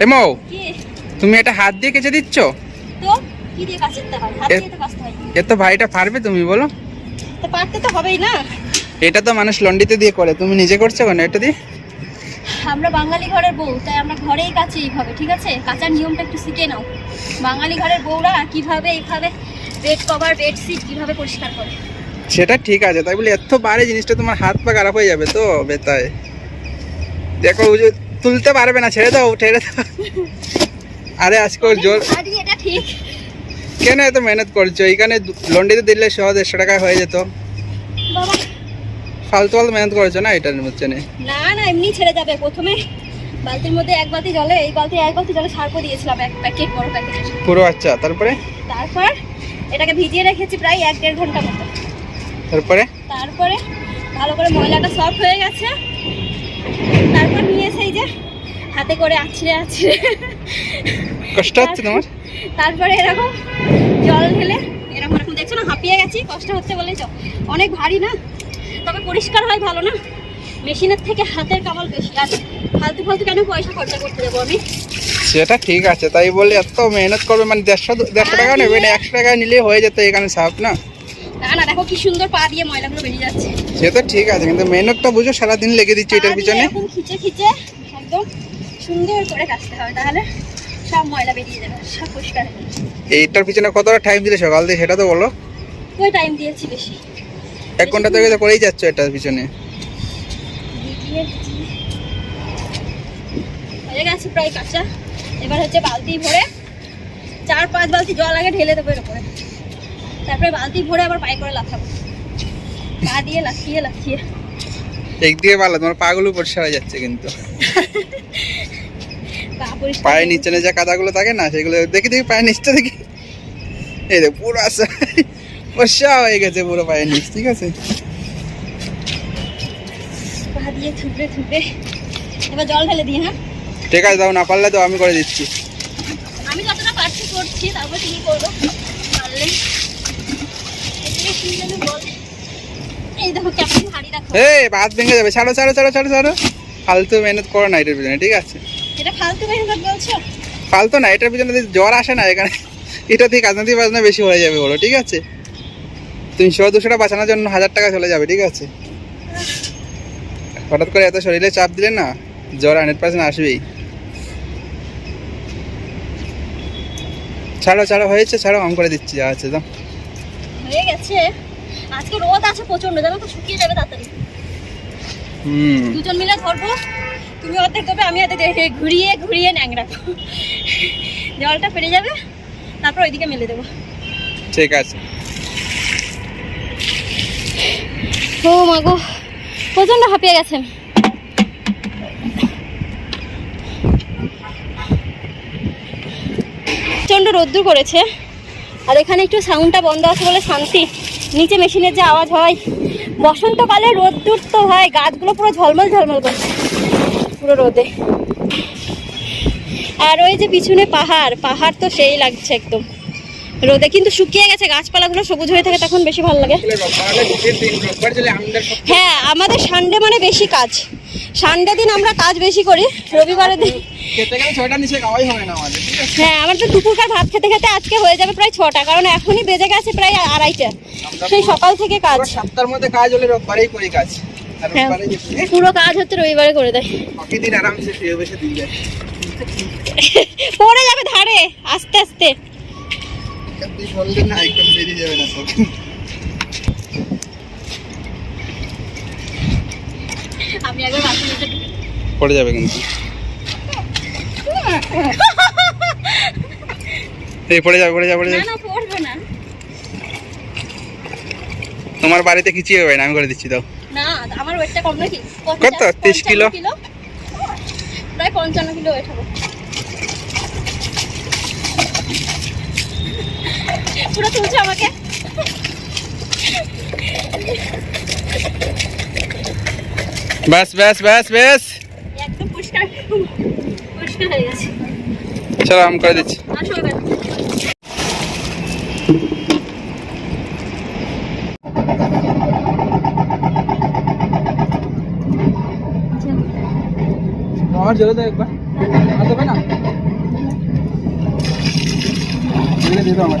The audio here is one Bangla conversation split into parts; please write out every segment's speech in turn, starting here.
এমো তুমি এটা হাত দিয়ে কেচে দিচ্ছ? এ- তো ভাইটা পারবে তুমি বলো। তো পারতে তো হবেই না। এটা তো মানুষ লন্ডিতে দিয়ে করে তুমি নিজে করছ কেন এটা দিয়ে? আমরা বাঙালি ঘরের বউ তাই আমরা ঘরেই কাছি এইভাবে ঠিক আছে? কাচার নিয়মটা একটু শিখে নাও। বাঙালি ঘরের বউরা কীভাবে এইভাবে বেড কভার বেডশিট কীভাবে পরিষ্কার করে? সেটা ঠিক আছে তাই বলি এত বারে জিনিসটা তোমার হাত পা খারাপ হয়ে যাবে তো বেতায়। দেখো ও যে তুলতে পারবে না ছেড়ে দাও ছেড়ে দাও। আরে আজকে ওর জোর। এটা কেন এত মেহনত করছ? এইখানে লন্ডিতে দিলে সহ দেড়শো টাকা হয়ে যেত। বাবা। ফালতু ফালতু মেহনত করেছ না এটার মধ্যে না? না এমনি ছেড়ে যাবে। প্রথমে বালতির মধ্যে এক বালতি জলে এই বালতি এক বালতি জলে সার্ফ দিয়েছিলাম এক প্যাকেট বড় প্যাকেট পুরো আচ্ছা তারপরে? তারপর এটাকে ভিজিয়ে রেখেছি প্রায় এক দেড় ঘণ্টা মতো। তারপরে? তারপরে ভালো করে ময়লাটা সফট হয়ে গেছে। তারপর যে হাতে করে আছড়ে আছড়ে। কষ্ট হচ্ছে তোমার? তারপরে এরকম জল ঢেলে এরকম এরকম দেখছ না? হাঁপিয়ে গেছি কষ্ট হচ্ছে বলেছ অনেক ভারী না? তবে পরিষ্কার হয় ভালো না? মেশিনের থেকে হাতের কামাল বেশি। আর ফালতু ফালতু কেন পয়সা খরচা করতে দেবো আমি? সেটা ঠিক আছে তাই বলে এত মেহনত করবে মানে দেড়শো দেড়শো টাকা নেবে না একশো টাকা নিলে হয়ে যেত এখানে সাফ না? না না দেখো কি সুন্দর পা দিয়ে ময়লাগুলো বেরিয়ে যাচ্ছে। সে তো ঠিক আছে কিন্তু মেহনতটা বুঝো সারাদিন লেগে দিচ্ছে এটার পিছনে। খিচে খিচে একদম সুন্দর করে কাচতে হবে তাহলে সব ময়লা বেরিয়ে যাবে সব পরিষ্কার হয়ে যাবে। এইটার পিছনে কতটা টাইম দিলে সকাল দিয়ে সেটা তো বলো। ওই টাইম দিয়েছি বেশি। এক ঘণ্টা থেকে তো করেই যাচ্ছ এটার পিছনে। হয়ে গেছে প্রায় কাঁচা। এবার হচ্ছে বালতি ভরে চার পাঁচ বালতি জল আগে ঢেলে দেবো এর উপরে। তারপরে বালতি ভরে আবার পায়ে করে লাফাবো। পা দিয়ে লাফিয়ে লাফিয়ে। একদিকে ভালো তোমার পাগুলো পরিষ্কার হয়ে যাচ্ছে কিন্তু। পায়ের নিচে যা কাদাগুলো থাকে না সেগুলো দেখি দেখি পায়ের নিচটা দেখি। এই দেখ পুরো আসা পরিষ্কার হয়ে গেছে পুরো পায়ের নিচ ঠিক আছে? এবার জল ঢেলে দিই হ্যাঁ? ঠিক আছে দাও না পারলে তো আমি করে দিচ্ছি। আমি যতটা পারছি করছি তারপর তুমি করব পারলে। বলে। এই ভাত ভেঙে যাবে। ছাড়ো ছাড়ো ছাড়ো ছাড়ো ছাড়ো। ফালতু মেহনত করো না এটার পিছনে ঠিক আছে? ফালতু না এটার পিছনে জ্বর আসে না এখানে এটা থেকে কাজনাতি বাজনা বেশি হয়ে যাবে বলো ঠিক আছে? তিনশো দুশোটা বাঁচানোর জন্য হাজার টাকা চলে যাবে ঠিক আছে? হঠাৎ করে এত শরীরে চাপ দিলে না জ্বর হান্ড্রেড পার্সেন্ট আসবেই। ছাড়ো ছাড়ো হয়েছে ছাড়ো আম করে দিচ্ছি যা আছে তো হয়ে গেছে। আজকে রোদ আছে প্রচণ্ড জানো তো? শুকিয়ে যাবে তাড়াতাড়ি। দুজন মিলে ধরবো। তুমি অর্ধেক দেবে আমি অর্ধেক। ঘুরিয়ে ঘুরিয়ে ন্যাং রাখব জলটা ফেটে যাবে তারপর ওইদিকে মেলে দেবো। ঠিক আছে। ও মাগো প্রচণ্ড হাঁপিয়ে গেছেন। প্রচণ্ড রোদ্দুর করেছে। আর এখানে একটু সাউন্ডটা বন্ধ আছে বলে শান্তি। নিচে মেশিনের যে আওয়াজ হয় বসন্তকালে রোদ্দুর তো হয় গাছগুলো পুরো ঝলমল ঝলমল করছে পুরো রোদে। আর ওই যে পিছনে পাহাড় পাহাড় তো সেই লাগছে একদম। রোদে কিন্তু শুকিয়ে গেছে গাছপালাগুলো সবুজ হয়ে থাকে তখন বেশি ভালো লাগে। হ্যাঁ আমাদের সানডে মানে বেশি কাজ। সানডে দিন আমরা কাজ বেশি করি রবিবারের দিন। হ্যাঁ আমার তো দুপুরকার ভাত খেতে খেতে আজকে হয়ে যাবে প্রায় ছটা কারণ এখনই বেজে গেছে প্রায় আড়াইটা। সেই সকাল থেকে কাজ। সপ্তাহের মধ্যে কাজ হলে রোববারেই করি কাজ হ্যাঁ পুরো কাজ হচ্ছে রবিবারে করে দেয়। বাকি দিন আরামসে শুয়ে বসে দিন যায়। পড়ে যাবে ধারে আস্তে আস্তে। না একদম বেরিয়ে যাবে না একবার পড়ে যাবে কিন্তু। এই পড়ে যাবে পড়ে যাবে পড়ে না যাবে না পড়ব না। তোমার বাড়িতে কিছুই হবে না? আমি করে দিচ্ছি দাও। না আমার ওয়েটটা কম নাকি? কত? 30 কিলো? প্রায় পঞ্চান্ন কিলো ওয়েট হবে। পুরো তুলছে আমাকে? ব্যাস ব্যাস ব্যাস ব্যাস। চলো আম করে দিচ্ছি। আমার জলে তো একবার। দেবে না? দিত আমার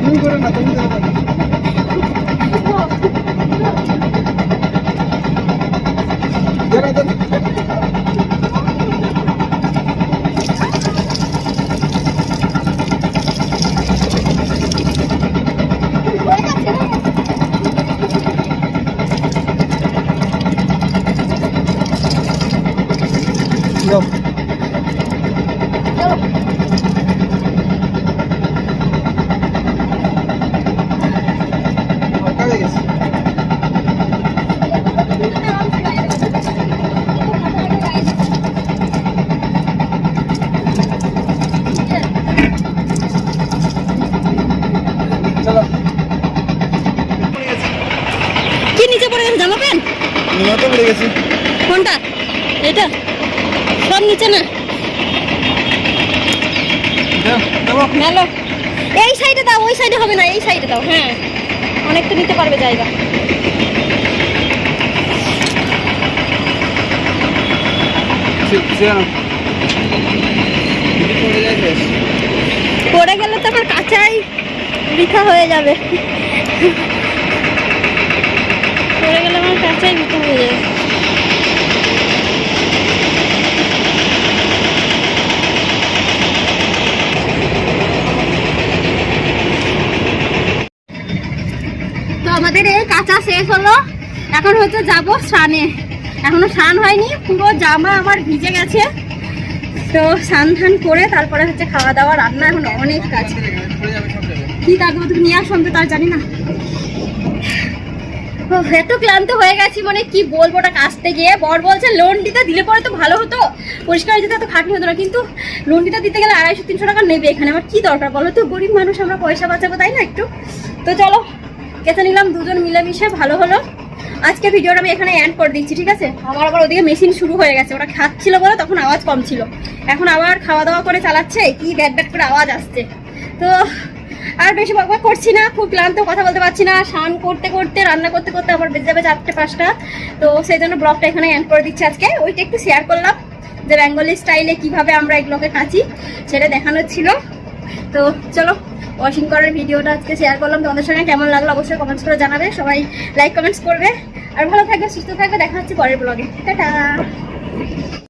তুমি করো না তুমি করো না দাঁড়া, দাঁড়া। যাও। হালকা হয়ে গেছে। চলো পড়ে গেছি কি নিচে পড়ে গেছে জামা প্যান্ট নিমাতে পড়ে গেছি। কোনটা? এটা? সব নিচে না? যাব। এই সাইডে দাও ওই সাইডে হবে না এই সাইডে দাও হ্যাঁ। অনেকটা নিতে পারবে জায়গা। পড়ে গেলে তো আমার কাঁচাই বৃথা হয়ে যাবে। কাঁচাই বৃথা হয়ে যাবে তো আমাদের এই কাঁচা শেষ হলো। এখন হচ্ছে যাব স্নানে। এখনও স্নান হয়নি, পুরো জামা আমার ভিজে গেছে। তো স্নান ধান করে তারপরে হচ্ছে খাওয়া দাওয়া, রান্না এখন অনেক কাজ। কি কাটবো তুমি নিয়ে আসো আমি তো তার জানি না। এত ক্লান্ত হয়ে গেছি মানে কি বলব ওটা কাজতে গিয়ে। বর বলছে লোন দিতে দিলে পরে তো ভালো হতো। পরিষ্কার হয়ে যেতে এত খাটনি হতো না। কিন্তু লোন দিতে দিতে গেলে আড়াইশো, তিনশো টাকা নেবে এখানে। আমার কি দরকার বলো তো? গরিব মানুষ, আমরা পয়সা বাঁচাবো, তাই না একটু? তো চলো কেটে নিলাম, দুজন মিলেমিশে ভালো হলো। আজকে ভিডিওটা আমি এখানে এন্ড করে দিচ্ছি, ঠিক আছে? আমার আবার ওদিকে মেশিন শুরু হয়ে গেছে। ওরা খাচ্ছিল বলে তখন আওয়াজ কম ছিল। এখন আবার খাওয়া দাওয়া করে চালাচ্ছে, কি ব্যাট ব্যাট করে আওয়াজ আসছে। তো আর বেশি বকবক করছি না, খুব ক্লান্ত, কথা বলতে পারছি না। স্নান করতে করতে, রান্না করতে করতে আমার বেজে যাবে চারটে, পাঁচটা। তো সেই জন্য ব্লগটা এখানে এন্ড করে দিচ্ছি আজকে। ওইটা একটু শেয়ার করলাম যে বেঙ্গলি স্টাইলে কীভাবে আমরা এগুলোকে কাচি, সেটা দেখানোর ছিল। তো চলো ওয়াশিং করার ভিডিওটা আজকে শেয়ার করলাম। তোমাদের সঙ্গে কেমন লাগল অবশ্যই কমেন্টস করে জানাবে। সবাই লাইক কমেন্টস করবে। আর ভালো থাকবে, সুস্থ থাকবে। দেখা হচ্ছে পরের ব্লগে টাটা!